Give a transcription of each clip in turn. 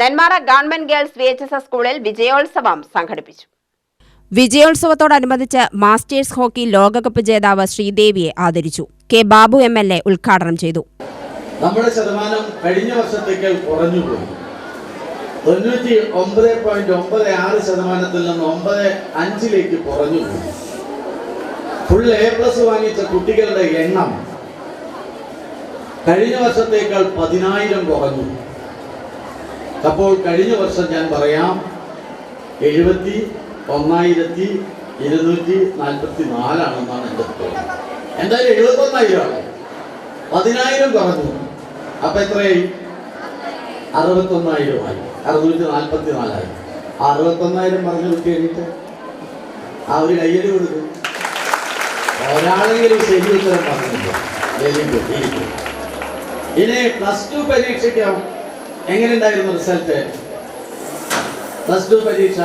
Nenmara government girls V H S S സ്കൂളിൽ വിജയോത്സവം സംഘടിപ്പിച്ചു. വിജയോത്സവത്തോടനുബന്ധിച്ച് മാസ്റ്റേഴ്സ് ഹോക്കി ലോകകപ്പ് ജേതാവ് ശ്രീദേവിയെ ആദരിച്ചു. K Babu M L A ഉദ്ഘാടനം ചെയ്തു. നമ്മുടെ ശതമാനം കഴിഞ്ഞ വർഷത്തേക്കാൾ കുറഞ്ഞുപോയി. തൊണ്ണൂറ്റി ഒമ്പത് പോയിന്റ് ഒമ്പത് ആറ് ശതമാനത്തിൽ നിന്ന് ഒമ്പത് അഞ്ചിലേക്ക് കുറഞ്ഞുപോയി. ഫുൾ എ പ്ലസ് വാങ്ങിച്ച കുട്ടികളുടെ എണ്ണം കഴിഞ്ഞ വർഷത്തേക്കാൾ പതിനായിരം കുറഞ്ഞു. അപ്പോൾ കഴിഞ്ഞ വർഷം ഞാൻ പറയാം എഴുപത്തി ഒന്നായിരത്തി ഇരുന്നൂറ്റി നാൽപ്പത്തി നാലാണെന്നാണ് എന്റെ തോന്നുന്നത് എന്തായാലും എഴുപത്തി ഒന്നായിരമാണ് പതിനായിരം കുറഞ്ഞു. അപ്പൊ എത്രയായി? അറുപത്തൊന്നായിരമായി. അറുന്നൂറ്റി നാൽപ്പത്തി നാലായി അറുപത്തൊന്നായിരം പറഞ്ഞു കഴിഞ്ഞിട്ട് ആ ഒരു കയ്യടി കൊടുക്കും. ഒരാളെങ്കിലും ശരി ഉത്തരം ഇരിക്കും ഇനി പ്ലസ് ടു പരീക്ഷയ്ക്ക് എങ്ങനെ ഉണ്ടായിരുന്നു റിസൾട്ട് പ്ലസ് ടു പരീക്ഷ.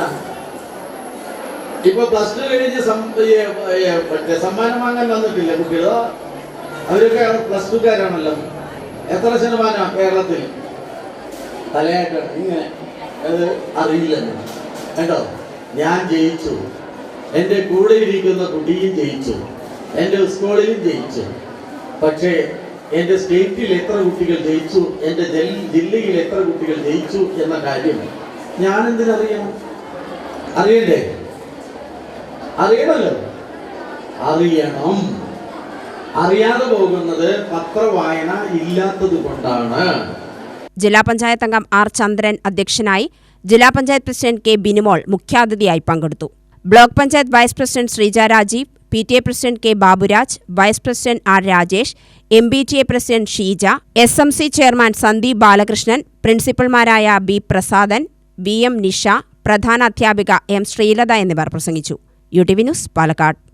ഇപ്പൊ പ്ലസ് ടു കഴിഞ്ഞ് മറ്റേ സമ്മാനം വാങ്ങാൻ വന്നിട്ടില്ല കുട്ടികളോ? അവരൊക്കെ പ്ലസ് ടുക്കാരാണല്ലോ എത്ര ശതമാനം കേരളത്തിൽ? തലയായിട്ട് ഇങ്ങനെ. അത് അറിയില്ല. കേട്ടോ? ഞാൻ ജയിച്ചു. എന്റെ കൂടെ ഇരിക്കുന്ന കുട്ടിയും ജയിച്ചു. എന്റെ സ്കൂളിലും ജയിച്ചു. പക്ഷേ എന്റെ സ്റ്റേറ്റിൽ എത്ര കുട്ടികൾ ജയിച്ചു? എന്റെ ജില്ലയിൽ എത്ര കുട്ടികൾ ജയിച്ചു എന്ന കാര്യം ഞാൻ എന്തിനറിയണം അറിയണ്ടേ? അറിയണമല്ലോ അറിയണം. അറിയാതെ പോകുന്നത് പത്രവായന ഇല്ലാത്തത് കൊണ്ടാണ്. ജില്ലാ പഞ്ചായത്ത് അംഗം ആർ ചന്ദ്രൻ അധ്യക്ഷനായി ജില്ലാ പഞ്ചായത്ത് പ്രസിഡന്റ് കെ ബിനിമോൾ മുഖ്യാതിഥിയായി പങ്കെടുത്തു. Block panchayat vice president Sreeja Rajeev P T A president K Baburaj vice president R Rajesh M B T A president Sheeja S M C chairman Sandeep Balakrishnan പ്രിൻസിപ്പൽമാരായ B Prasadan V M Nisha പ്രധാന അധ്യാപിക M Sreelatha എന്നിവർ പ്രസംഗിച്ചു. U T V news Palakkad.